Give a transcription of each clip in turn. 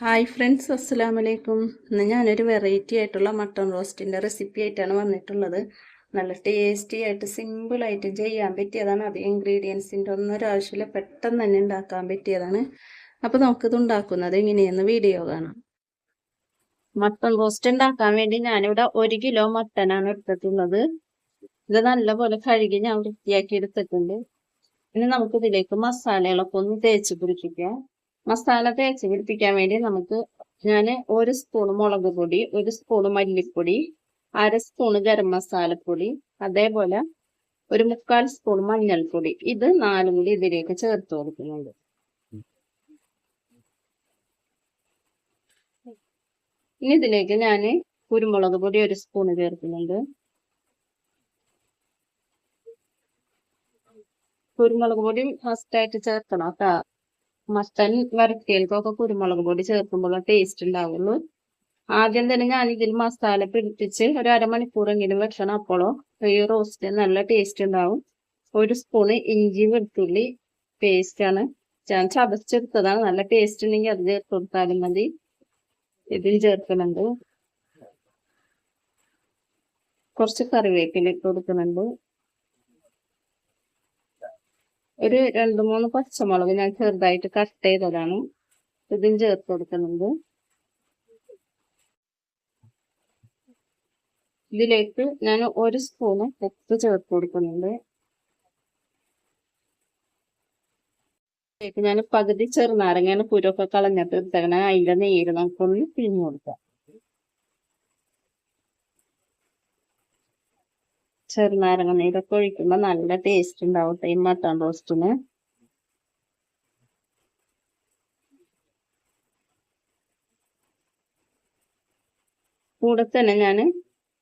Hi friends അസ്സാം വലൈക്കും ഇന്ന് ഞാനൊരു വെറൈറ്റി ആയിട്ടുള്ള മട്ടൺ റോസ്റ്റിന്റെ റെസിപ്പി ആയിട്ടാണ് വന്നിട്ടുള്ളത്. നല്ല ടേസ്റ്റി ആയിട്ട് സിമ്പിളായിട്ട് ചെയ്യാൻ പറ്റിയതാണ്. അധികം ഇൻഗ്രീഡിയൻസിന്റെ ഒന്നൊരാവശ്യമില്ല പെട്ടെന്ന് തന്നെ ഉണ്ടാക്കാൻ പറ്റിയതാണ്. അപ്പോൾ നമുക്കിത് ഉണ്ടാക്കുന്നത് എങ്ങനെയെന്ന് വീഡിയോ കാണാം. മട്ടൺ റോസ്റ്റ് ഉണ്ടാക്കാൻ വേണ്ടി ഞാനിവിടെ ഒരു കിലോ മട്ടനാണ് എടുത്തിട്ടുള്ളത്. ഇത് നല്ലപോലെ കഴുകി ഞാൻ വൃത്തിയാക്കി എടുത്തിട്ടുണ്ട്. ഇനി നമുക്കിതിലേക്ക് മസാലകളൊക്കെ ഒന്ന് തേച്ച് പിടിപ്പിക്കാം. മസാല തേച്ച് വേണ്ടി നമുക്ക് ഞാൻ ഒരു സ്പൂൺ മുളക് പൊടി ഒരു സ്പൂൺ മല്ലിപ്പൊടി അര സ്പൂൺ ഗരം മസാലപ്പൊടി അതേപോലെ ഒരു മുക്കാൽ സ്പൂൺ മഞ്ഞൾപ്പൊടി. ഇത് നാലും കൂടി ഇതിലേക്ക് ചേർത്ത് കൊടുക്കുന്നുണ്ട്. ഇനി ഇതിലേക്ക് ഞാൻ കുരുമുളക് പൊടി ഒരു സ്പൂൺ ചേർക്കുന്നുണ്ട്. കുരുമുളക് പൊടി ഫസ്റ്റായിട്ട് ചേർക്കണം കേട്ടോ. മട്ടൻ വരട്ടിയൽക്കൊക്കെ കുരുമുളക് പൊടി ചേർക്കുമ്പോഴുള്ള ടേസ്റ്റ് ഉണ്ടാവുള്ളൂ. ആദ്യം തന്നെ ഞാൻ ഇതിൽ മസാല പിടിപ്പിച്ച് ഒരു അരമണിക്കൂറെങ്കിലും വെക്കണം. അപ്പോഴോ ഈ റോസ്റ്റ് നല്ല ടേസ്റ്റ് ഉണ്ടാവും. ഒരു സ്പൂണ് ഇഞ്ചി വെളുത്തുള്ളി പേസ്റ്റ് ആണ്. ഞാൻ ചതച്ചെടുത്തതാണ്. നല്ല ടേസ്റ്റ് ഉണ്ടെങ്കിൽ അത് ചേർത്ത് കൊടുത്താലും മതി. ഇതിൽ ചേർക്കുന്നുണ്ട്. കുറച്ച് കറിവേപ്പില ഇട്ട് കൊടുക്കുന്നുണ്ട്. ഒരു രണ്ട് മൂന്ന് പച്ചമുളക് ഞാൻ ചെറുതായിട്ട് കട്ട് ചെയ്തതാണ്. ഇതും ചേർത്ത് കൊടുക്കുന്നുണ്ട്. ഇതിലേക്ക് ഞാൻ ഒരു സ്പൂണ് ഉപ്പ് ചേർത്ത് കൊടുക്കുന്നുണ്ട്. ഞാൻ പകുതി ചെറുനാരങ്ങനെ കുരൊക്കെ കളഞ്ഞിട്ട് എടുത്തേക്കണേ അതിന്റെ നീര് നമുക്കൊന്ന് പിഴിഞ്ഞു കൊടുക്കാം. ചെറുനാരങ്ങ നീരൊക്കെ ഒഴിക്കുമ്പോൾ നല്ല ടേസ്റ്റ് ഉണ്ടാവും ഈ മട്ടൺ റോസ്റ്റിന് കൂടെ തന്നെ ഞാൻ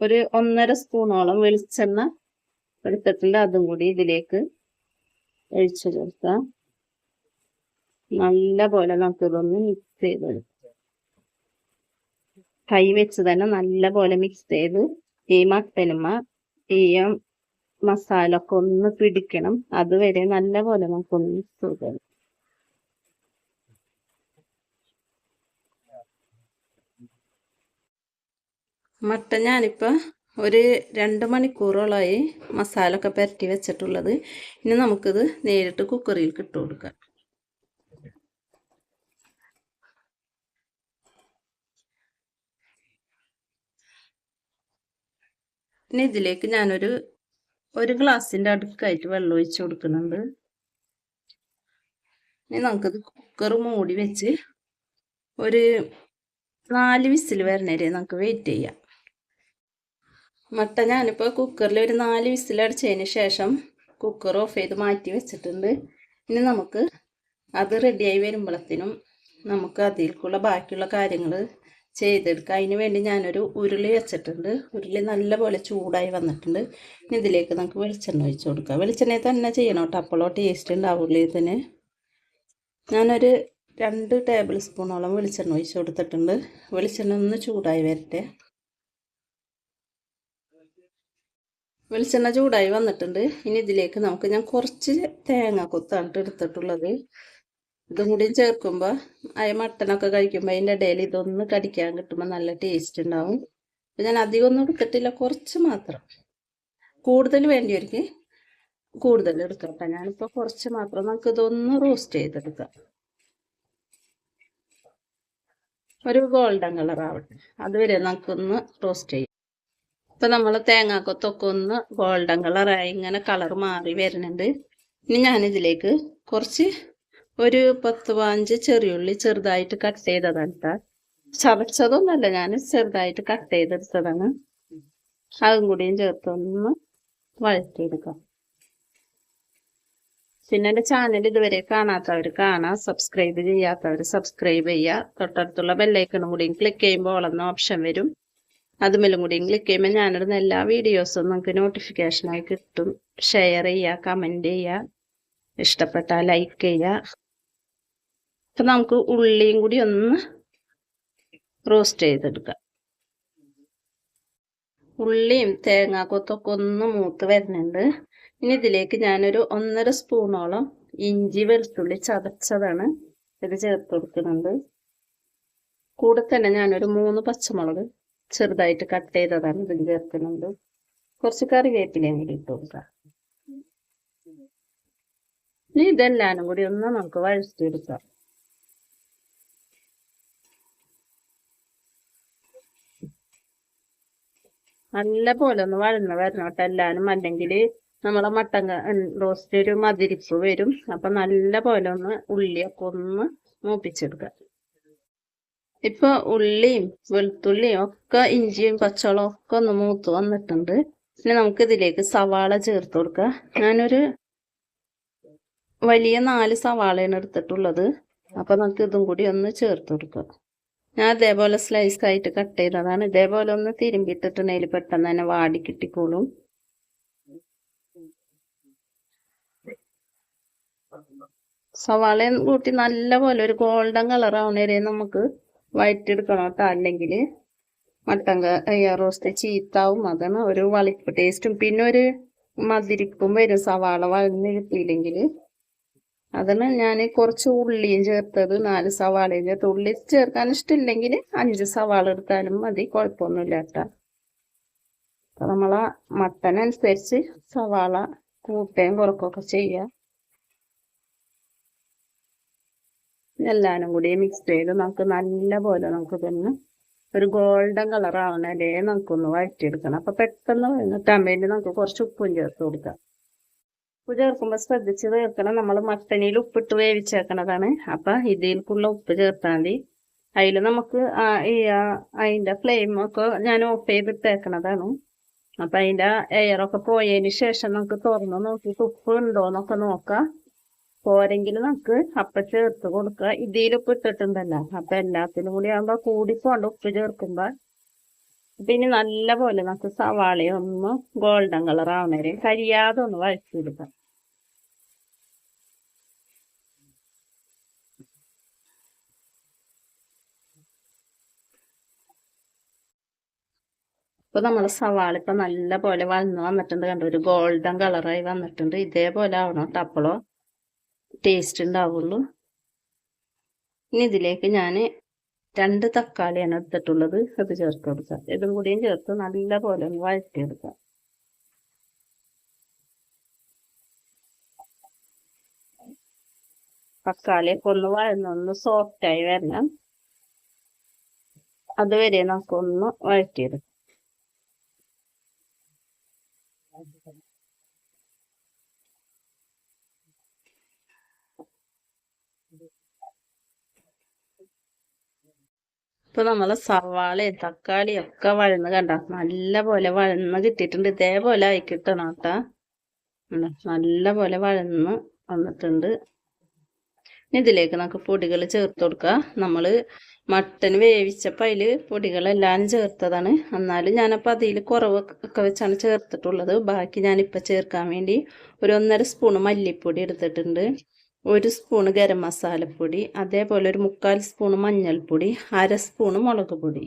ഒരു ഒന്നര സ്പൂണോളം വെളിച്ചെണ്ണ എടുത്തിട്ടുണ്ട്. അതും കൂടി ഇതിലേക്ക് ഒഴിച്ചു ചേർക്കാം. നല്ല പോലെ നമുക്കിതൊന്ന് മിക്സ് ചെയ്ത് കൈ വെച്ച് തന്നെ നല്ല പോലെ മിക്സ് ചെയ്ത് ഈ മട്ടനുമ്മ ഈ മസാല ഒക്കെ ഒന്ന് പിടിക്കണം. അതുവരെ നല്ലപോലെ നമുക്കൊന്ന് സുഖം. മട്ട ഞാനിപ്പോൾ ഒരു രണ്ട് മണിക്കൂറോളമായി മസാല ഒക്കെ പുരട്ടി വെച്ചിട്ടുള്ളത്. ഇനി നമുക്കിത് നേരിട്ട് കുക്കറിൽ ഇട്ട് കൊടുക്കാം. ഇനി ഇതിലേക്ക് ഞാനൊരു ഒരു ഗ്ലാസിന്റെ അടുക്കായിട്ട് വെള്ളം ഒഴിച്ച് കൊടുക്കുന്നുണ്ട്. ഇനി നമുക്കത് കുക്കർ മൂടി വെച്ച് ഒരു നാല് വിസിൽ വരണവരെ നമുക്ക് വെയിറ്റ് ചെയ്യാം. മട്ട ഞാനിപ്പോൾ കുക്കറിൽ ഒരു നാല് വിസിൽ അടിച്ചതിന് ശേഷം കുക്കർ ഓഫ് ചെയ്ത് മാറ്റി വെച്ചിട്ടുണ്ട്. ഇനി നമുക്ക് അത് റെഡിയായി വരുമ്പോഴത്തേനും നമുക്ക് അതിലേക്കുള്ള ബാക്കിയുള്ള കാര്യങ്ങൾ ചെയ്തെടുക്കുക അതിന് വേണ്ടി ഞാനൊരു ഉരുളി വെച്ചിട്ടുണ്ട്. ഉരുളി നല്ലപോലെ ചൂടായി വന്നിട്ടുണ്ട്. ഇനി ഇതിലേക്ക് നമുക്ക് വെളിച്ചെണ്ണ ഒഴിച്ച് കൊടുക്കാം. വെളിച്ചെണ്ണയിൽ തന്നെ ചെയ്യണം കേട്ടോ. അപ്പോഴോ ടേസ്റ്റ് ഉണ്ടാവുള്ളൂ ഇതിന്. ഞാനൊരു രണ്ട് ടേബിൾ സ്പൂണോളം വെളിച്ചെണ്ണ ഒഴിച്ച് കൊടുത്തിട്ടുണ്ട്. വെളിച്ചെണ്ണ ഒന്ന് ചൂടായി വരട്ടെ. വെളിച്ചെണ്ണ ചൂടായി വന്നിട്ടുണ്ട്. ഇനി ഇതിലേക്ക് നമുക്ക് ഞാൻ കുറച്ച് തേങ്ങ കൊത്താണ് എടുത്തിട്ടുള്ളത്. ഇതും കൂടി ചേർക്കുമ്പോൾ അയ മട്ടനൊക്കെ കഴിക്കുമ്പോൾ അതിന്റെ ഇടയിൽ ഇതൊന്ന് കടിക്കാൻ കിട്ടുമ്പോൾ നല്ല ടേസ്റ്റ് ഉണ്ടാവും. അപ്പം ഞാൻ അധികം ഒന്നും എടുത്തിട്ടില്ല കുറച്ച് മാത്രം. കൂടുതൽ വേണ്ടിയവർക്ക് കൂടുതൽ എടുക്കാം കേട്ടോ ഞാനിപ്പോൾ കുറച്ച് മാത്രം നമുക്ക് ഇതൊന്ന് റോസ്റ്റ് ചെയ്തെടുക്കാം. ഒരു ഗോൾഡൻ കളർ ആവട്ടെ. അതുവരെ നമുക്കൊന്ന് റോസ്റ്റ് ചെയ്യാം. ഇപ്പം നമ്മൾ തേങ്ങാക്കൊത്തൊക്കെ ഒന്ന് ഗോൾഡൻ കളറായി ഇങ്ങനെ കളർ മാറി വരുന്നുണ്ട്. ഇനി ഞാനിതിലേക്ക് കുറച്ച് ഒരു പത്ത് പതിനഞ്ച് ചെറിയുള്ളി ചെറുതായിട്ട് കട്ട് ചെയ്തതാണ് കേട്ടോ ചതച്ചതൊന്നുമല്ല ഞാൻ ചെറുതായിട്ട് കട്ട് ചെയ്തെടുത്തതാണ്. അതും കൂടിയും ചേർത്തൊന്ന് വഴറ്റിയെടുക്കാം. പിന്നെ എന്റെ ചാനൽ ഇതുവരെ കാണാത്തവർ കാണാം സബ്സ്ക്രൈബ് ചെയ്യാത്തവർ സബ്സ്ക്രൈബ് ചെയ്യുക തൊട്ടടുത്തുള്ള ബെല്ലൈക്കണും കൂടിയും ക്ലിക്ക് ചെയ്യുമ്പോൾ ഓളെന്ന ഓപ്ഷൻ വരും. അതുമേലും കൂടിയും ക്ലിക്ക് ചെയ്യുമ്പോൾ ഞാനിടുന്ന എല്ലാ വീഡിയോസും നമുക്ക് നോട്ടിഫിക്കേഷനായി കിട്ടും. ഷെയർ ചെയ്യുക കമന്റ് ചെയ്യുക ഇഷ്ടപ്പെട്ടാൽ ലൈക്ക് ചെയ്യുക അപ്പം നമുക്ക് ഉള്ളിയും കൂടി ഒന്ന് റോസ്റ്റ് ചെയ്തെടുക്കാം. ഉള്ളിയും തേങ്ങാക്കൊത്തൊക്കെ ഒന്ന് മൂത്ത് വരുന്നുണ്ട്. ഇനി ഇതിലേക്ക് ഞാനൊരു ഒന്നര സ്പൂണോളം ഇഞ്ചി വെളുത്തുള്ളി ചതച്ചതാണ് ഇത് ചേർത്ത് കൊടുക്കുന്നുണ്ട്. കൂടെ തന്നെ ഞാനൊരു മൂന്ന് പച്ചമുളക് ചെറുതായിട്ട് കട്ട് ചെയ്തതാണ് ഇതിൽ ചേർക്കുന്നുണ്ട്. കുറച്ച് കറിവേപ്പിലയും കൂടി ഇട്ട് കൊടുക്കാം. ഇനി ഇതെല്ലാനും കൂടി ഒന്ന് നമുക്ക് വഴച്ചെടുക്കാം നല്ല പോലെ ഒന്ന് വഴന്ന് വരണം എല്ലാനും അല്ലെങ്കിൽ നമ്മളെ മട്ടൻ റോസ്റ്റ് ഒരു മതിരിപ്പ് വരും. അപ്പൊ നല്ല പോലെ ഒന്ന് ഉള്ളിയൊക്കെ ഒന്ന് മൂപ്പിച്ചെടുക്കുക. ഇപ്പൊ ഉള്ളിയും വെളുത്തുള്ളിയും ഒക്കെ ഇഞ്ചിയും പച്ചവളവും ഒക്കെ ഒന്ന് മൂത്ത് വന്നിട്ടുണ്ട്. പിന്നെ നമുക്ക് ഇതിലേക്ക് സവാള ചേർത്ത് കൊടുക്കുക. ഞാനൊരു വലിയ നാല് സവാളയാണ് എടുത്തിട്ടുള്ളത്. അപ്പൊ നമുക്ക് ഇതും കൂടി ഒന്ന് ചേർത്ത് കൊടുക്കുക. ഞാൻ അതേപോലെ സ്ലൈസ് ആയിട്ട് കട്ട് ചെയ്തതാണ്. ഇതേപോലെ ഒന്ന് തിരുമ്പിട്ടിട്ടുണ്ടെങ്കിൽ പെട്ടെന്ന് തന്നെ വാടി കിട്ടിക്കോളും. സവാളയും കൂട്ടി നല്ലപോലെ ഒരു ഗോൾഡൻ കളർ ആവുന്നവരെ നമുക്ക് വഴറ്റിയെടുക്കണം കേട്ടോ. അല്ലെങ്കിൽ മട്ടൻ റോസ്റ്റ് ചീത്താവും. അതാണ് ഒരു വളിപ്പ് ടേസ്റ്റും പിന്നെ ഒരു മതിരിപ്പും വരും. സവാള വഴന്ന് കിട്ടിയില്ലെങ്കിൽ. അതിന് ഞാൻ കുറച്ച് ഉള്ളിയും ചേർത്തത് നാല് സവാളയും ചേർത്ത്. ഉള്ളി ചേർക്കാൻ ഇഷ്ടമില്ലെങ്കിൽ അഞ്ച് സവാള എടുത്താലും മതി കുഴപ്പമൊന്നുമില്ല കേട്ടോ. അപ്പം നമ്മൾ മട്ടൻ അനുസരിച്ച് സവാള കൂട്ടുകയും കുറക്കുകയൊക്കെ ചെയ്യാം എല്ലാനും കൂടി മിക്സ് ചെയ്ത് നമുക്ക് നല്ല പോലെ നമുക്ക് തന്നെ ഒരു ഗോൾഡൻ കളർ ആവണേ നമുക്കൊന്ന് വഴറ്റിയെടുക്കണം. അപ്പൊ പെട്ടെന്ന് വേണ്ടി നമുക്ക് കുറച്ച് ഉപ്പും ചേർത്ത് കൊടുക്കാം. ഉപ്പ് ചേർക്കുമ്പോൾ ശ്രദ്ധിച്ച് ചേർക്കണം നമ്മൾ മട്ടനിയിൽ ഉപ്പിട്ട് വേവിച്ചേക്കണതാണ്. അപ്പം ഇതിൽക്കുള്ള ഉപ്പ് ചേർത്താൽ മതി. അതിൽ നമുക്ക് ഈ ഫ്ലെയിമൊക്കെ ഞാൻ ഓഫ് ചെയ്തിട്ടേക്കണതാണ്. അപ്പം അതിന്റെ എയറൊക്കെ പോയതിന് ശേഷം നമുക്ക് തുറന്ന് നോക്കിയിട്ട് ഉപ്പ് ഉണ്ടോ എന്നൊക്കെ നോക്കാം. പോരെങ്കിൽ നമുക്ക് അപ്പം ചേർത്ത് കൊടുക്കുക ഇതിൽ ഉപ്പ് ഇട്ടിട്ടുണ്ടല്ലോ അപ്പം എല്ലാത്തിനും കൂടി ആകുമ്പോൾ കൂടി പോണ്ട ഉപ്പ് ചേർക്കുമ്പോ പിന്നെ നല്ല പോലെ നമുക്ക് സവാളയൊന്ന് ഗോൾഡൻ കളർ ആവണവരെ കരിയാതെ ഒന്ന് വഴച്ചെടുക്കാം ഇപ്പൊ നമ്മൾ സവാള ഇപ്പൊ നല്ല പോലെ വന്ന് വന്നിട്ടുണ്ട് കണ്ടു? ഒരു ഗോൾഡൻ കളറായി വന്നിട്ടുണ്ട്. ഇതേപോലെ ആവണം അപ്പോഴോ ടേസ്റ്റ് ഉണ്ടാവുള്ളൂ. ഇനി ഇതിലേക്ക് ഞാൻ രണ്ട് തക്കാളിയാണ് എടുത്തിട്ടുള്ളത്. അത് ചേർത്ത് കൊടുക്കുക ഇതും കൂടിയും ചേർത്ത് നല്ല പോലെ ഒന്ന് വഴറ്റിയെടുക്കുക തക്കാളിയൊക്കെ ഒന്ന് വഴന്നൊന്ന് സോഫ്റ്റായി വരണം. അതുവരെ നമുക്കൊന്ന് വഴറ്റിയെടുക്കാം. ഇപ്പൊ നമ്മൾ സവാളയും തക്കാളിയും ഒക്കെ വഴന്ന് കണ്ട? നല്ല പോലെ വഴന്ന് കിട്ടിയിട്ടുണ്ട്. ഇതേപോലെ ആയി കിട്ടണം കേട്ടാ. നല്ല പോലെ വഴന്ന് വന്നിട്ടുണ്ട്. ഇതിലേക്ക് നമുക്ക് പൊടികൾ ചേർത്ത് കൊടുക്കാം. നമ്മൾ മട്ടൻ വേവിച്ചപ്പോൾ അതിൽ പൊടികളെല്ലാം ചേർത്തതാണ്. എന്നാലും ഞാനപ്പോൾ അതിൽ കുറവ് ഒക്കെ വെച്ചാണ് ചേർത്തിട്ടുള്ളത്. ബാക്കി ഞാനിപ്പോൾ ചേർക്കാൻ വേണ്ടി ഒരു ഒന്നര സ്പൂൺ മല്ലിപ്പൊടി എടുത്തിട്ടുണ്ട്. ഒരു സ്പൂണ് ഗരം മസാലപ്പൊടി അതേപോലെ ഒരു മുക്കാൽ സ്പൂൺ മഞ്ഞൾപ്പൊടി അര സ്പൂണ് മുളക് പൊടി.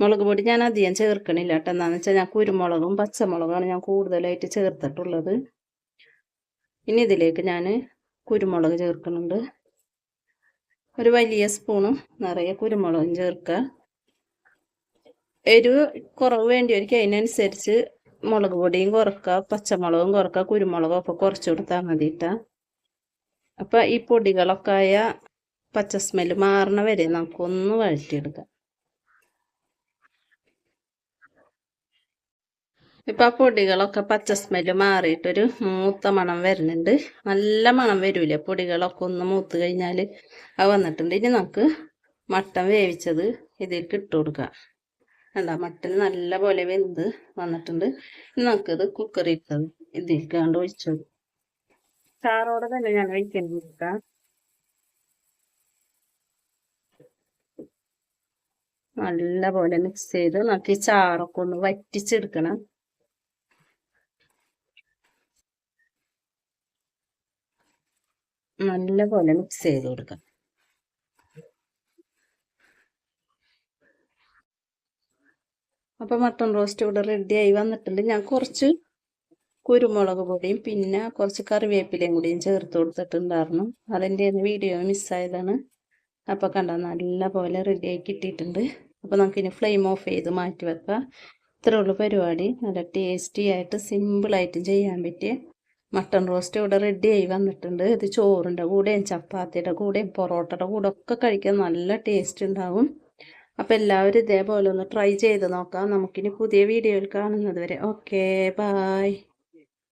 മുളക് പൊടി ഞാൻ അധികം ചേർക്കണില്ല കേട്ടോ. എന്താണെന്ന് വെച്ചാൽ ഞാൻ കുരുമുളകും പച്ചമുളകാണ് ഞാൻ കൂടുതലായിട്ട് ചേർത്തിട്ടുള്ളത്. ഇനി ഇതിലേക്ക് ഞാൻ കുരുമുളക് ചേർക്കുന്നുണ്ട് ഒരു വലിയ സ്പൂണും നിറയെ കുരുമുളകും ചേർക്കുക. എരിവ് കുറവ് വേണ്ടിയവർക്ക് അതിനനുസരിച്ച് മുളക് പൊടിയും കുറക്കുക പച്ചമുളകും കുറക്കുക കുരുമുളകും ഒക്കെ കുറച്ച് കൊടുത്താൽ മതിയിട്ടാ അപ്പം ഈ പൊടികളൊക്കെ ആയ പച്ച സ്മെൽ മാറണ വരെ നമുക്കൊന്ന് വഴറ്റിയെടുക്കാം. ഇപ്പം ആ പൊടികളൊക്കെ പച്ച സ്മെൽ മാറിയിട്ടൊരു മൂത്ത മണം വരുന്നുണ്ട്. നല്ല മണം വരൂലേ പൊടികളൊക്കെ ഒന്ന് മൂത്ത് കഴിഞ്ഞാൽ അത് വന്നിട്ടുണ്ട്. ഇനി നമുക്ക് മട്ടൻ വേവിച്ചത് ഇതിലേക്ക് ഇട്ട് കൊടുക്കാം. എന്താ മട്ടൻ നല്ല പോലെ വെന്ത് വന്നിട്ടുണ്ട്. നമുക്കത് ഇട്ടത് ഇതിലേക്ക് കണ്ട് ഒഴിച്ചു ചാറോടെ തന്നെ ഞാൻ ഒഴിക്കുന്നുണ്ട് നല്ല പോലെ മിക്സ് ചെയ്ത് നമുക്ക് ഈ ചാറൊക്കെ ഒന്ന് വറ്റിച്ചെടുക്കണം. നല്ല പോലെ മിക്സ് ചെയ്ത് കൊടുക്കാം അപ്പൊ മട്ടൺ റോസ്റ്റ് ഇവിടെ റെഡിയായി വന്നിട്ടുണ്ട്. ഞാൻ കുറച്ച് കുരുമുളക് പൊടിയും പിന്നെ കുറച്ച് കറിവേപ്പിലയും കൂടിയും ചേർത്ത് കൊടുത്തിട്ടുണ്ടായിരുന്നു. അതിന്റെ വീഡിയോ മിസ്സായതാണ് അപ്പോൾ കണ്ടോ നല്ല പോലെ റെഡിയായി കിട്ടിയിട്ടുണ്ട്. അപ്പോൾ നമുക്കിനി ഫ്ലെയിം ഓഫ് ചെയ്ത് മാറ്റി വെക്കാം. ഇത്രേ ഉള്ളൂ പരിപാടി. നല്ല ടേസ്റ്റി ആയിട്ട് സിമ്പിളായിട്ടും ചെയ്യാൻ പറ്റിയ മട്ടൺ റോസ്റ്റ് ഇവിടെ റെഡി ആയി വന്നിട്ടുണ്ട്. ഇത് ചോറിന്റെ കൂടെയും ചപ്പാത്തിയുടെ കൂടെയും പൊറോട്ടയുടെ കൂടെ ഒക്കെ കഴിക്കാൻ നല്ല ടേസ്റ്റ് ഉണ്ടാവും. അപ്പോൾ എല്ലാവരും ഇതേപോലെ ഒന്ന് ട്രൈ ചെയ്ത് നോക്കാം. നമുക്കിനി പുതിയ വീഡിയോയിൽ കാണുന്നത് വരെ. Okay bye